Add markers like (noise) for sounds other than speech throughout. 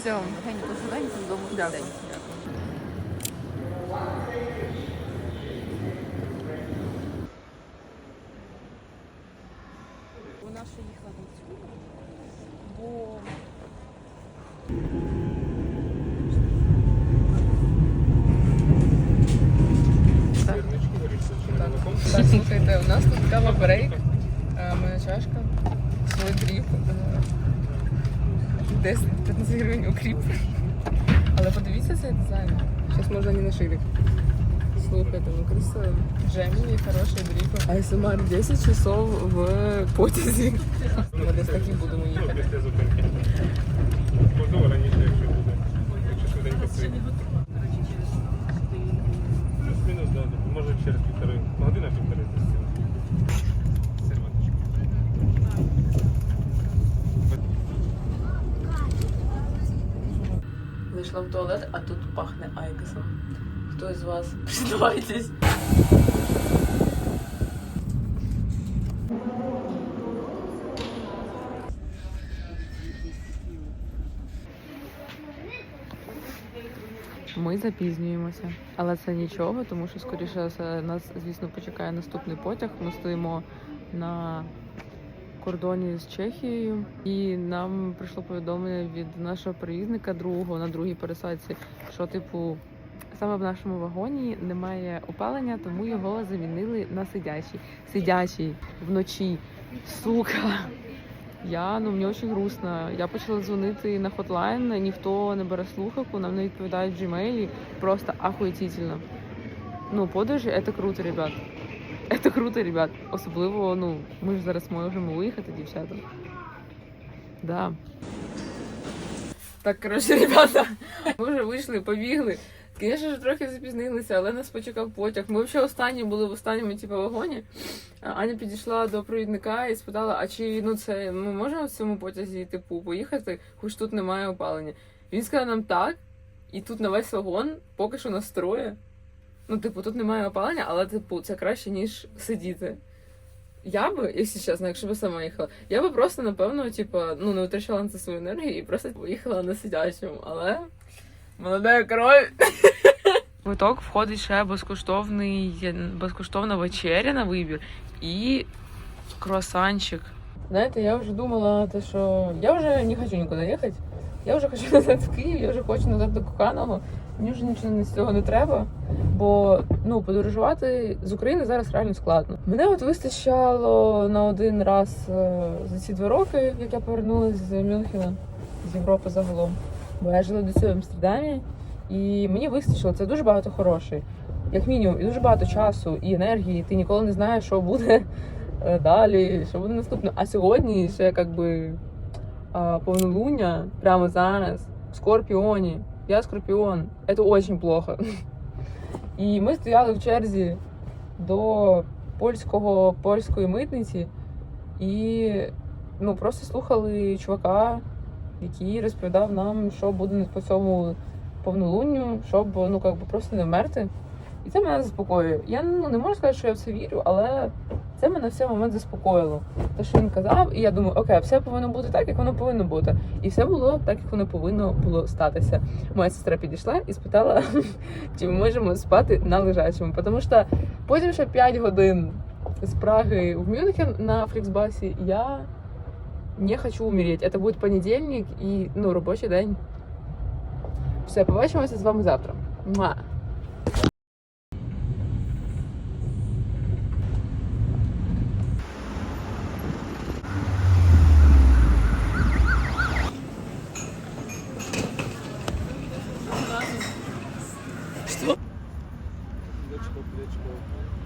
Все, легенько, швиденько, додому Дякую. Вона ще їхала до цього, бо Так, слухайте, у нас тут кава брейк, 10-15 гривень укріп. Але подивіться цей дизайн. Зараз може не нашили. Слухайте, ну красиво. Джемі, хороший дріб. АСМР 10 часов в потязі. Ми десь такі будемо їхати. Можливо, раніше, якщо буде. Якщо швиденько прийде. Плюс-мінус, да, може через. Півтори десь. Серванточка. Зайшла в туалет, а тут пахне айкосом. Хто з вас? (laughs) Признавайтесь. Ми запізнюємося, але це нічого, тому що скоріше нас, звісно, почекає наступний потяг. Ми стоїмо на кордоні з Чехією, і нам прийшло повідомлення від нашого перевізника другого на другій пересадці, що типу. Саме в нашому вагоні немає опалення, тому його замінили на сидячий. Сидячий вночі. Сука. Я ну мені дуже грустно. Я почала дзвонити на хотлайн, ніхто не бере слухавку, нам не відповідають в Gmail. Просто ахуєтительно. Ну, подорожі це круто, ребят. Це круто, ребят. Особливо, ну, ми ж зараз можемо виїхати, дівчата. Да. Так, коротше, (laughs) ребята, ми вже вийшли, побігли. Звісно ж, трохи запізнилися, але нас почекав потяг. Ми взагалі останні були в останньому типу, вагоні. Аня підійшла до провідника і спитала, а чи ну це ми можемо в цьому потязі типу поїхати, хоч тут немає опалення. Він сказав нам так, і тут на весь вагон поки що настроє. Ну, типу, тут немає опалення, але типу, це краще, ніж сидіти. Я би, якщо чесно, якщо б сама їхала, я би просто, напевно, типу, ну, не витрачала на це свою енергію і просто поїхала на сидячому. Але молода кров. Квиток входить ще безкоштовний, безкоштовна вечеря на вибір і круасанчик. Знаєте, я вже думала, те, що я вже не хочу нікуди їхати. Я вже хочу (laughs) назад в Київ, я вже хочу назад до коханого. Мені вже нічого з цього не треба, бо ну подорожувати з України зараз реально складно. Мене от вистачало на один раз е, за ці два роки, як я повернулася з Мюнхена, з Європи загалом. Бо я жила до цього в Амстердамі, і мені вистачило. Це дуже багато грошей, як мінімум, і дуже багато часу і енергії. Ти ніколи не знаєш, що буде е, далі, що буде наступно. А сьогодні ще якби повнолуння прямо зараз в Скорпіоні. Я Скорпіон. Це дуже плохо. І ми стояли в черзі до польського польської митниці і ну, просто слухали чувака, який розповідав нам, що буде по цьому повнолунню, щоб ну, как би, просто не вмерти. І це мене заспокоює. Я ну, не можу сказати, що я в це вірю, але це мене в цей момент заспокоїло. Те, що він казав, і я думаю, окей, все повинно бути так, як воно повинно бути. І все було так, як воно повинно було статися. Моя сестра підійшла і спитала, (laughs) чи ми можемо спати на лежачому. Тому що потім ще 5 годин з Праги в Мюнхен на фліксбасі я не хочу умереть. Це буде понедільник і ну, робочий день. Все, побачимося з вами завтра. Муа! Güneş koltuğu.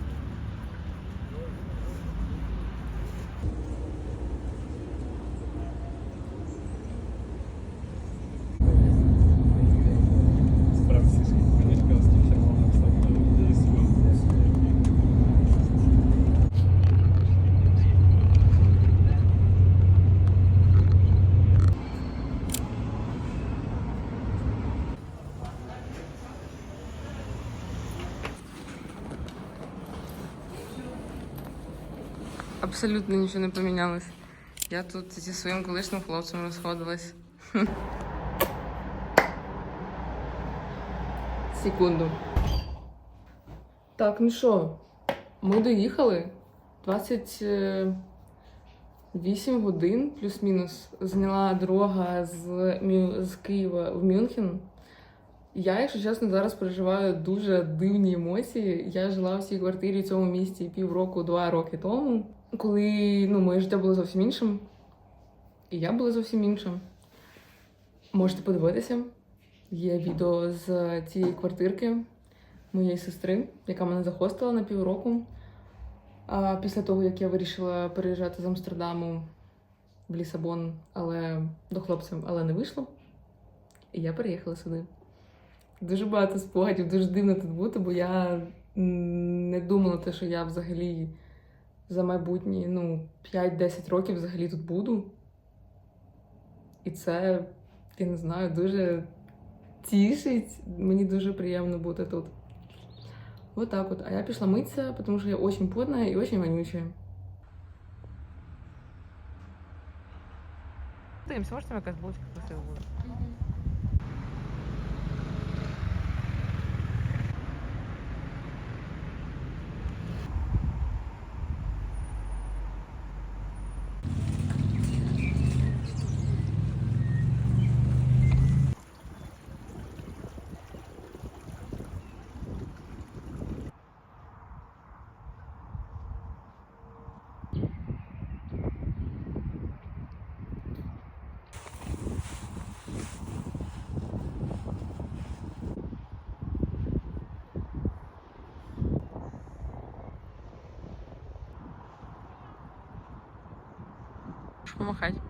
Абсолютно нічого не помінялось. Я тут зі своїм колишнім хлопцем розходилась. (laughs) Секунду. Так, ну що, ми доїхали. 28 годин плюс-мінус зайняла дорога з, з Києва в Мюнхен. Я, якщо чесно, зараз переживаю дуже дивні емоції. Я жила в цій квартирі в цьому місті півроку, два роки тому, коли ну, моє життя було зовсім іншим. І я була зовсім іншим. Можете подивитися. Є відео з цієї квартирки моєї сестри, яка мене захостила на півроку. А після того, як я вирішила переїжджати з Амстердаму в Лісабон, але до хлопців, але не вийшло. І я переїхала сюди. Дуже багато спогадів, дуже дивно тут бути, бо я не думала, те, що я взагалі за майбутні ну, 5-10 років взагалі тут буду. І це, я не знаю, дуже тішить. Мені дуже приємно бути тут. Вот так вот. А я пішла митися, тому що я очень потная і очень вонючая. Дивимося, може там якась булочка красива буде. Помахати.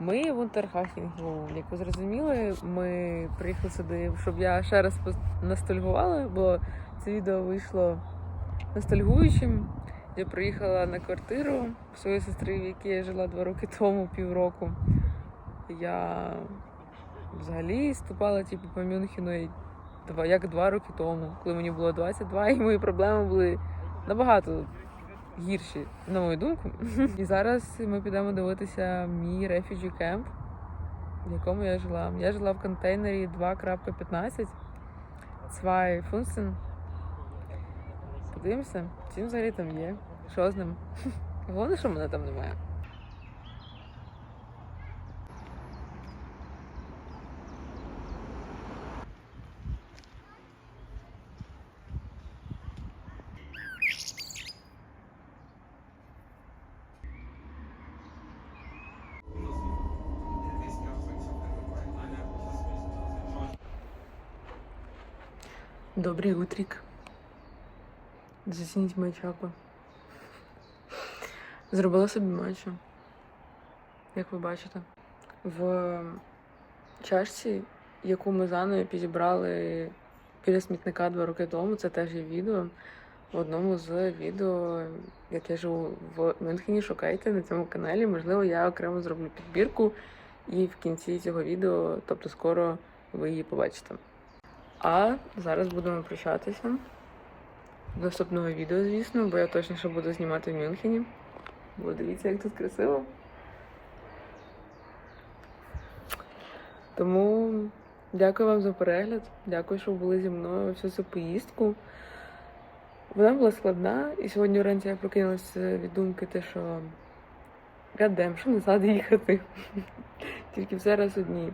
Ми в Унтерхахінгу, як ви зрозуміли, ми приїхали сюди, щоб я ще раз ностальгувала, бо це відео вийшло ностальгуючим. Я приїхала на квартиру своєї сестри, в якій я жила два роки тому, півроку. Я взагалі ступала типу, по Мюнхену як два роки тому, коли мені було 22, і мої проблеми були набагато гірші, на мою думку. (laughs) І зараз ми підемо дивитися мій refugee camp, в якому я жила. Я жила в контейнері 2.15 Zwei фунсен. Подивимося, чим взагалі там є, що з ним. (laughs) Головне, що мене там немає. Добрий утрік. Зацініть мої чапи. Зробила собі матчу. Як ви бачите. В чашці, яку ми заново підібрали біля смітника два роки тому, це теж є відео. В одному з відео, як я живу в Мюнхені, шукайте на цьому каналі. Можливо, я окремо зроблю підбірку, і в кінці цього відео, тобто скоро ви її побачите. А зараз будемо прощатися. До наступного відео, звісно, бо я точно ще буду знімати в Мюнхені. Бо дивіться, як тут красиво. Тому дякую вам за перегляд. Дякую, що були зі мною всю цю поїздку. Вона була складна, і сьогодні вранці я прокинулася від думки, те, що гадем, що назад їхати. (laughs) Тільки все раз одні.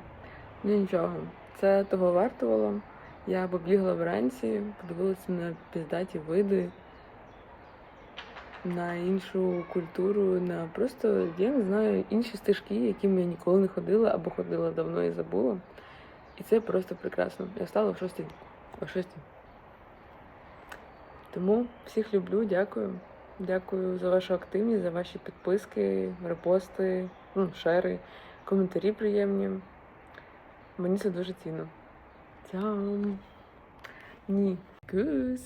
Ну нічого, це того вартувало. Я побігла вранці, подивилася на піздаті види, на іншу культуру, на просто, я не знаю, інші стежки, якими я ніколи не ходила або ходила давно і забула. І це просто прекрасно. Я встала в шостій. О шостій. Тому всіх люблю, дякую. Дякую за вашу активність, за ваші підписки, репости, ну, шери, коментарі приємні. Мені це дуже цінно. Цям. Ні. Кус.